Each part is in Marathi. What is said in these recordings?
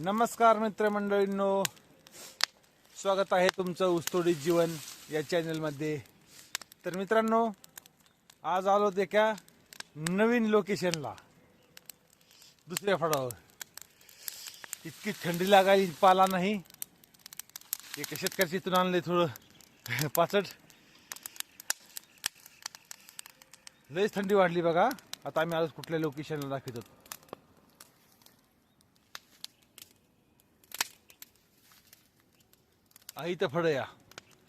नमस्कार मित्रमंडळींनो. स्वागत आहे तुमचं उस्तोडीत जीवन या चॅनलमध्ये. तर मित्रांनो आज आलो ते एका नवीन लोकेशनला. दुसऱ्या फळावर इतकी थंडी लागायची पाला नाही. एका शेतकऱ्याची इथून आणलंय थोडं पाचट. लयच थंडी वाढली बघा. आता आम्ही आज कुठल्या लोकेशनला दाखवतो. आई तर या.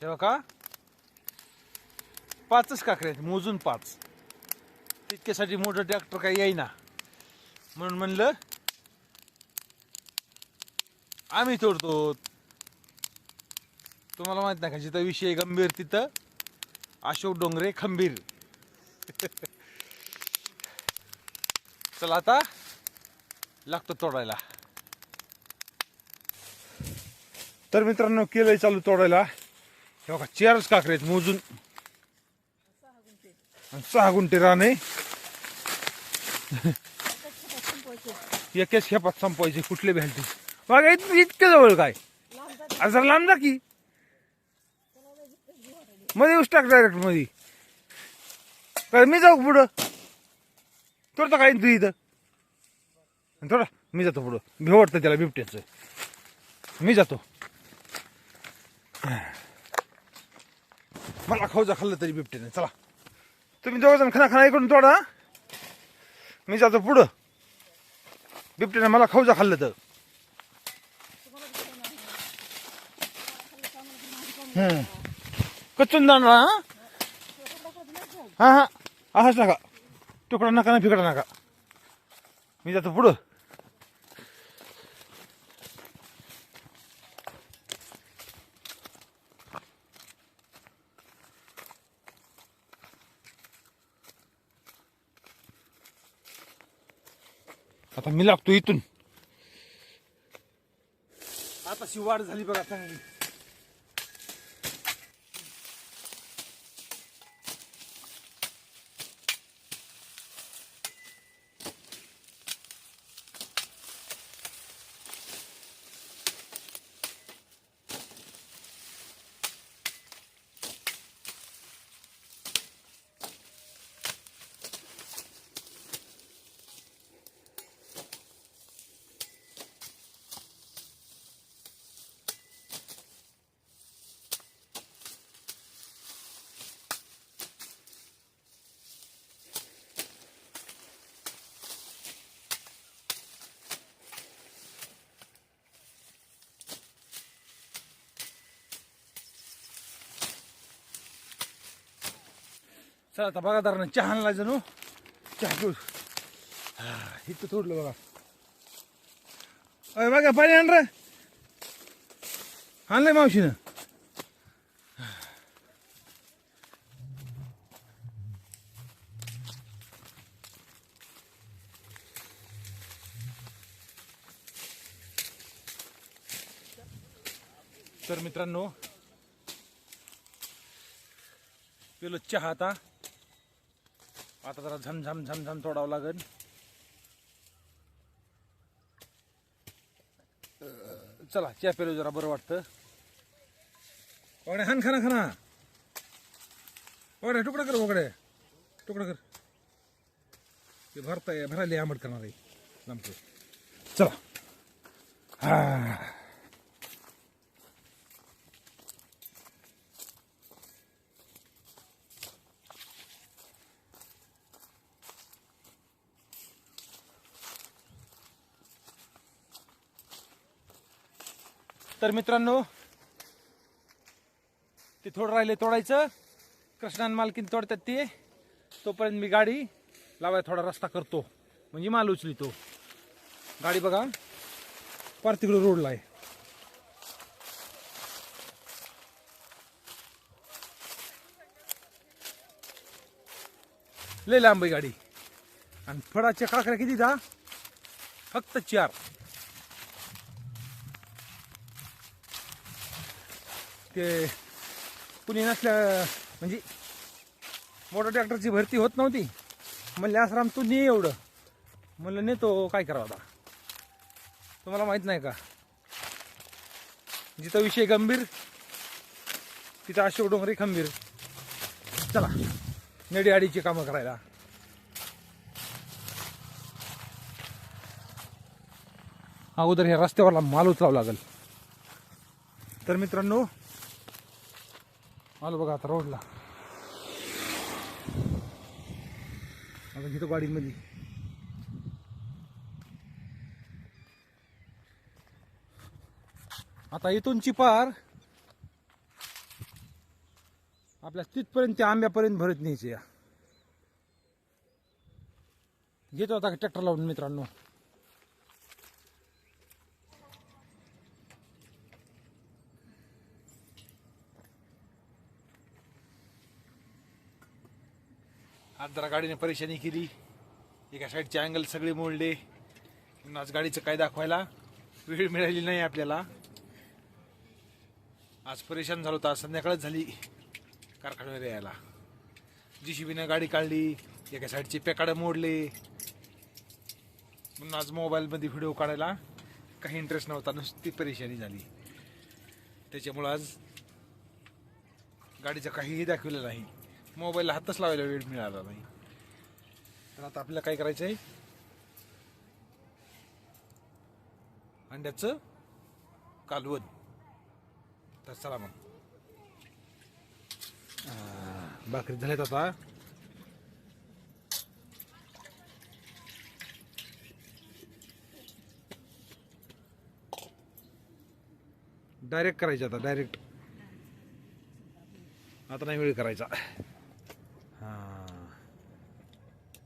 तेव्हा का पाचच काकडे आहेत मोजून पाच. तितक्यासाठी मोठं ट्रॅक्टर काही येईना. म्हणून म्हणलं आम्ही तोडतो. तुम्हाला माहीत नाही का जिथं विषय गंभीर तिथं अशोक डोंगरे खंबीर. चला आता लागतो तोडायला. तर मित्रांनो केलंय चालू तोडायला. हे बघा चारच काकडे आहेत मोजून. आणि सहा गुंठे राणे. एकेच खेपात संपवायचे कुठले भ्यालते बघा इतके जवळ काय? अरे जरा लांब जा की. मध्ये येऊच टाक डायरेक्टमध्ये. काय मी जाऊ पुढं? तोडता काय तू इथं? आणि थोडा मी जातो पुढं. भेवडतं त्याला बिबट्याचं. मी जातो. मला खाऊजा खाल्लं तरी बिबट्याने. चला. तुम्ही दोघ जण खाना खाना इकडून तोडा. मी जातो पुढं. बिबट्याने मला खाऊजा खाल्लं तर. कचून कच्चून जाणार हा? हा हाच नका. तुकडा नका ना फिकडा नका. मी जातो पुढं आता मी लागतो इथून. आता वाढ झाली बघा चांगली. चला आता बघा दारानं चहा आणला जणू. चहा पिऊ. हा, इथं तोडलं बघा. अरे बघा पाणी आण रे. आणलंय मावशीनं. तर मित्रांनो पिलो चहा आता. आता जरा झमझम झम तोडावं लागेल. चला चहा पेलो जरा बरं वाटतं. वगडे हान खाना खाना वगडे तुकडा कर वगडे. तुकडा कर. ते भरताय भरायला आंबट करणार आहे. चला. हा. तर मित्रांनो ते थोडं राहिले तोडायचं. कृष्णान मालकीन तोडतात ते. तोपर्यंत मी गाडी लावाय थोडा रस्ता करतो. म्हणजे माल उचलितो. गाडी बघा. पार तिकडं रोडला आहे. लय लांब आहे गाडी. आणि फळाच्या काकऱ्या किती दा? फक्त चार. ते कुणी नसल्या म्हणजे मोटर ट्रॅक्टरची भरती होत नव्हती. म्हणले आसराम तू ने एवढं. म्हणलं नेतो काय करावा आता? तुम्हाला माहीत नाही का? जिथं विषय गंभीर तिथं अशोक डोंगरे खंबीर. चला नेडी आडीची कामं करायला. अगोदर ह्या रस्त्यावरला माल उचलावं लागेल. तर मित्रांनो आलो बघा आता रोडला आता घेतो गाडीमध्ये. आता इथून चिपार आपल्या तिथपर्यंत त्या आंब्यापर्यंत भरत न्यायचे या. घेतो आता ट्रॅक्टर लावून मित्रांनो. आज जरा गाडीने परेशानी केली. एका साईडचे अँगल सगळे मोडले. म्हणून आज गाडीचं काय दाखवायला वेळ मिळाली नाही आपल्याला. आज परेशान झालो होता. आज संध्याकाळच झाली कारखान्यावर यायला. जी शिबीनं गाडी काढली. एका साईडचे पेकाडं मोडले. म्हणून आज मोबाईलमध्ये व्हिडिओ काढायला काही इंटरेस्ट नव्हता. नुसती परेशानी झाली. त्याच्यामुळं आज गाडीचं काहीही दाखवलं नाही. मोबाईलला हातच लावायला वेळ मिळाला नाही. तर आता आपल्याला काय करायचं आहे अंड्याचं कालवण. तर चला मग. भाकरी झाल्यात आता. डायरेक्ट करायचं आता डायरेक्ट आता नाही वेळ करायचा हा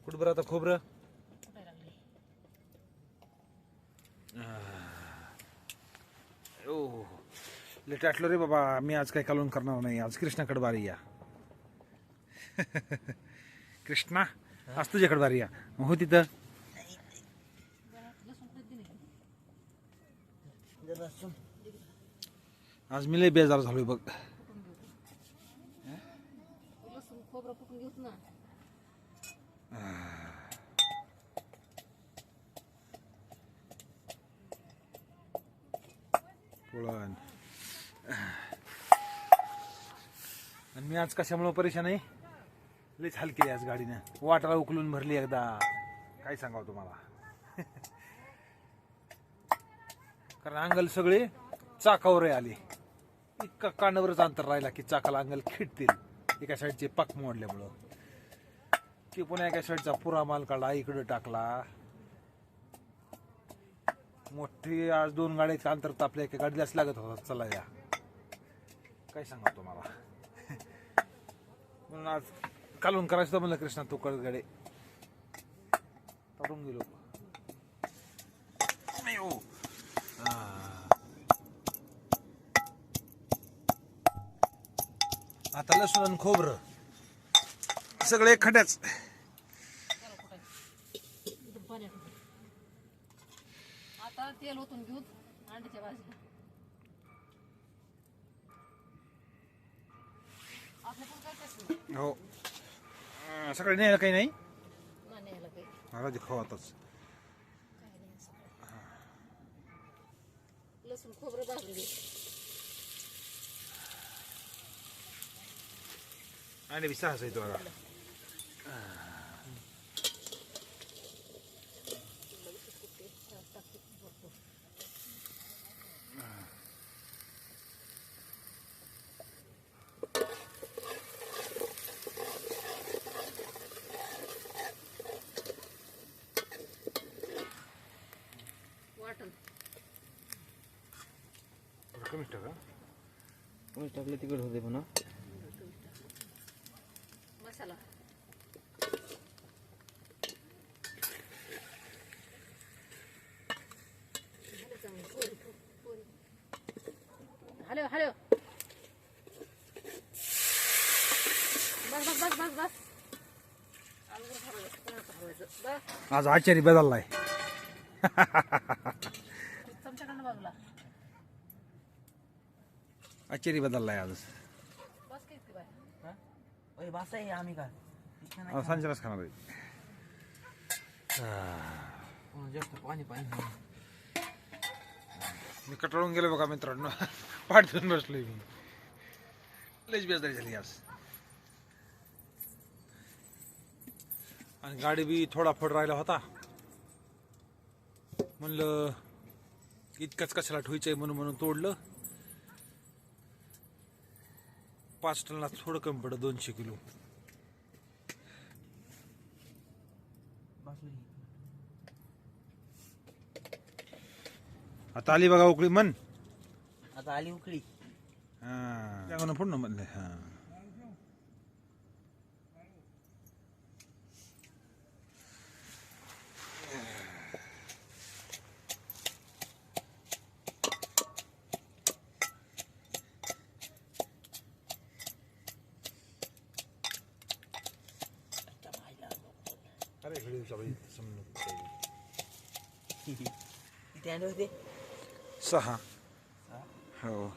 कुठं बरं आता खोबरं? ओ लेट आटलो रे बाबा. मी आज काय कालवण करणार नाही. आज कृष्णाकडे बारी या. कृष्णा आज तुझ्याकडे बारी या. मग हो तिथं. आज मी लय बेजार झालोय बघ लसूण खोबरं कुठून घेऊत ना पुळण आणि. मी आज कशामुळे परेशान आहे? लईच हलकी आज गाडीनं. वाटाला उकलून भरली एकदा. काय सांगावं तुम्हाला? कारण अंगल सगळे चाकावर आले. इतका कानावरच अंतर राहिला की चाकाला अंगल खिटतील एका साईडचे पाक मोडल्यामुळं. ते पुन्हा एका साईडचा पुरा माल काढला इकडं टाकला. मोठी आज दोन गाड्याचं अंतर तापल्या एका गाडीलाच लागत होता चला या. काय सांगा तुम्हाला? म्हणून आज कालून करायचं होतं म्हणलं कृष्णा तू कळत गाडी. पडून गेलो आता लसूण आणि खोबरं. सगळे खड्याच. आता तेल ओतून भाजीला तसं नाही. हो. सकाळी नाही काही नाही? न्यायला मला खाऊ आताच. लसूण खोबरं भाजून घे. आणि बी सहाच आहे तुम्हाला वाटण कमीच टाका कोणी टाकले तिकड होते म्हणा मसाला झालं चांगलं. पोरी, पोरी. हॅलो. हॅलो बस बस बस बस बस. आज आचारी बदललाय. चमच्याकडनं बाजूला आचारी बदललाय आज. बस की इतकी बाय ओय बासा आहे आम्ही का? आज सांजेलाच खाणार आहे. जास्त पाणी पाणी मी कटाळून गेलो बघा मित्रांनो. पाठ धरून बसलोय मी. लयच बेजदारी झाली आज. आणि गाडी बी थोडा फड राहिला होता. म्हणलं इतकंच कशाला ठेवायचंय म्हणून म्हणून तोडलं. पाच टनला थोडं कमी पडलं दोनशे किलो. आता आली बघा उकळी मन आता आली उकळी हा पुढं म्हणलं हा अरे व्हिडिओच्या बाई समजून किती अंडे होते सहा हो.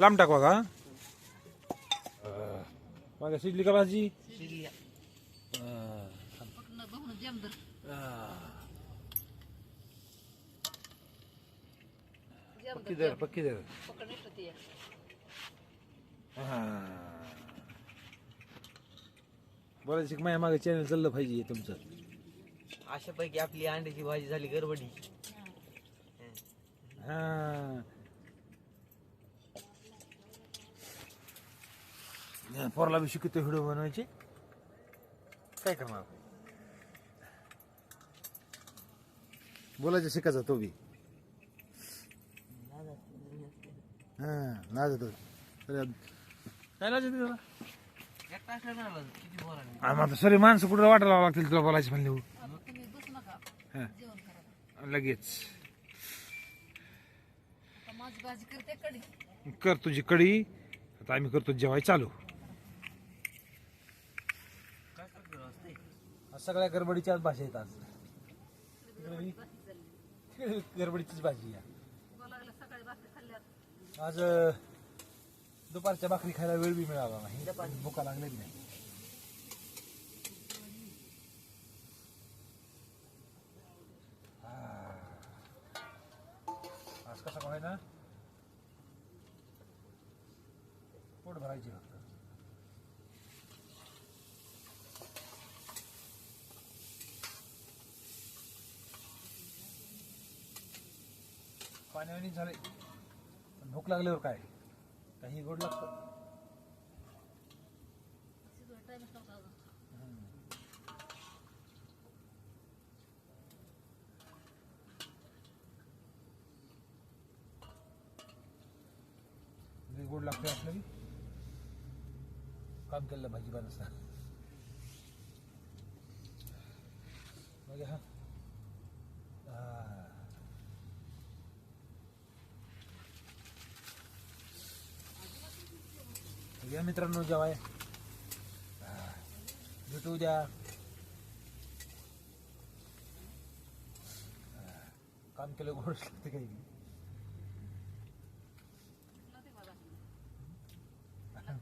लांब टाकवा का? मागा शिजली का भाजी? पक्की दर पक्की ते बोलायचं की माझ्या मागे चॅनल चाललं पाहिजे तुमचं. अशापैकी आपली अंड्याची भाजी झाली गरबडी हा. पोराला बी शिकतो व्हिडिओ बनवायचे. काय करणार बोलायचं शिकायचा तो बी. हा. लाज येतो काय लाज येते तुला सॉरी माणसं कुठं वाटायला लागतील तुला बोलायचं म्हणले आता तुम्ही बसू नका. हा. जेवण करा. लगेच. आता माझी भाजी करते कडी कर तुझी कडी आता आम्ही करतो जेवाय चालू. काय करतो असते? आज सगळ्या गडबडीच्याच भाषा आहेत आज. गडबडीचीच भाजी सकाळी भाकरी खाल्ल्यात आज अं, दुपारच्या भाकरी खायला वेळ बी मिळाला नाही. भुका लागले नाही. आज कसा काय ना? पोट भरायची फक्त. पाण्यावानी झाले. भूक लागल्यावर काय? काही गोड लागतं? गोड लागते आपल्याला काम केलं भाजीपाला. मग हा. या मित्रांनो जेवाय भेटू द्या काम केलं गोड लागते काही लागते मला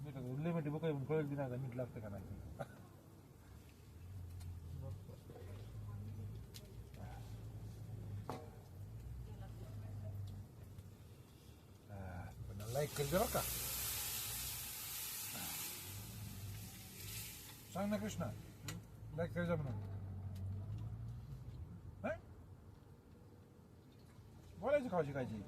मीठ उरले मीठ कळत नाही मीठ लागतं का नाही. लाईक कर बरं का सांग ना कृष्णा लाईक कर म्हणून हं? बोलायची खावाची काळजी